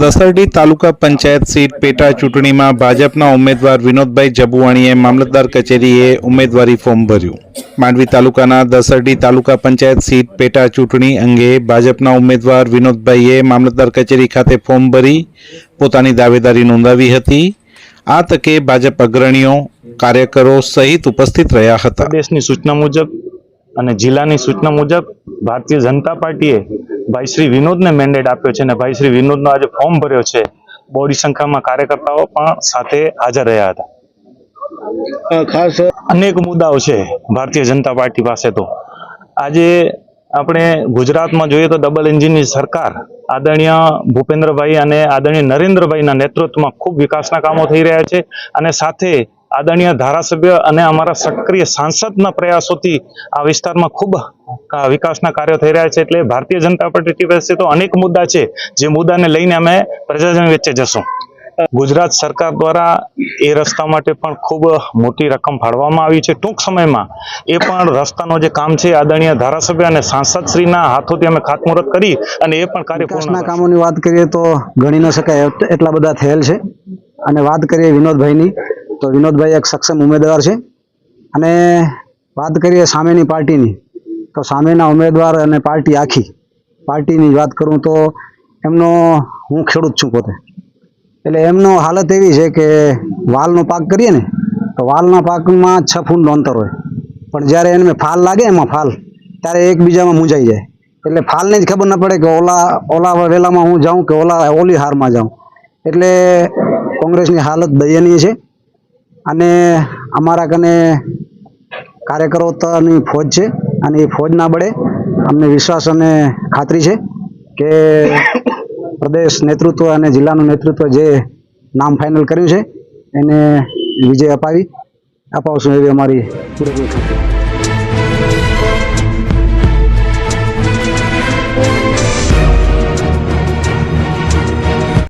દસરડી તાલુકા panchayat seat પેટા ચૂંટણીમાં ભાજપના ઉમેદવાર વિનોદભાઈ જબુવાણીએ મામલતદાર કચેરીએ ઉમેદવારી ફોર્મ ભર્યું. માંડવી તાલુકાના દસરડી તાલુકા પંચાયત સીટ પેટા ચૂંટણી અંગે ભાજપના ઉમેદવાર વિનોદભાઈએ મામલતદાર કચેરી ખાતે ફોર્મ ભરી પોતાની દાવેદારી નોંધાવી હતી. આ તકે ભાજપ અગ્રણીઓ કાર્યકરો સહિત ઉપસ્થિત રહ્યા હતા. દેશની સૂચના મુજબ અને જિલ્લાની સૂચના મુજબ ભારતીય જનતા પાર્ટીએ ભાઈ શ્રી વિનોદને મેન્ડેટ આપ્યો છે અને ભાઈ શ્રી વિનોદનો આજે ફોર્મ ભર્યો છે. બોડી સંખ્યામાં કાર્યકર્તાઓ પણ સાથે હાજર રહ્યા હતા. ખાસ અનેક મુદ્દાઓ છે ભારતીય જનતા પાર્ટી પાસે તો. આજે આપણે ગુજરાતમાં જોઈએ તો ડબલ એન્જિનની સરકાર આદરણીય ભૂપેન્દ્રભાઈ અને આદરણીય નરેન્દ્રભાઈના નેતૃત્વમાં ખૂબ વિકાસના કામો થઈ રહ્યા છે અને સાથે આદરણીય ધારાસભ્ય અને અમારા સક્રિય સાંસદના પ્રયાસોથી આ વિસ્તારમાં ખૂબ વિકાસના કાર્યો થઈ રહ્યા છે એટલે ભારતીય જનતા પાર્ટી પાસે તો અનેક મુદ્દા છે. જે મુદ્દાને લઈને અમે પ્રજાજન વચ્ચે જશું. ગુજરાત સરકાર દ્વારા એ રસ્તા માટે પણ ખૂબ મોટી રકમ ફાળવામાં આવી છે. ટૂંક સમયમાં એ પણ રસ્તાનો જે કામ છે આદરણીય ધારાસભ્ય અને સાંસદશ્રીના હાથોથી અમે ખાતમુહૂર્ત કરી અને એ પણ કાર્યક્રમના કામોની વાત કરીએ તો ગણી ન શકાય એટલા બધા થયેલ છે. અને વાત કરીએ વિનોદભાઈની તો વિનોદભાઈ એક સક્ષમ ઉમેદવાર છે. અને વાત કરીએ સામેની પાર્ટીની, તો સામેના ઉમેદવાર અને પાર્ટી આખી, પાર્ટીની વાત કરું તો એમનો હું ખેડૂત છું પોતે. એટલે એમનો હાલત એવી છે કે વાલનો પાક કરીએ ને, તો વાલના પાકમાં છ ફૂટનું અંતર હોય. પણ જ્યારે એને ફાલ લાગે એમાં ફાલ, ત્યારે એકબીજામાં મૂંઝાઈ જાય. એટલે ફાલને જ ખબર ન પડે કે ઓલા ઓલા વેલામાં હું જાઉં કે ઓલા ઓલી હારમાં જાઉં. એટલે કોંગ્રેસની હાલત દયનીય છે. અને અમારા કને કાર્યકરોની ફોજ છે અને એ ફોજના બળે અમને વિશ્વાસ અને ખાતરી છે કે પ્રદેશ નેતૃત્વ અને જિલ્લાનું નેતૃત્વ જે નામ ફાઇનલ કર્યું છે એને વિજય અપાવી. અપાવશું એવી અમારી પૂરેપૂરી ખાતરી.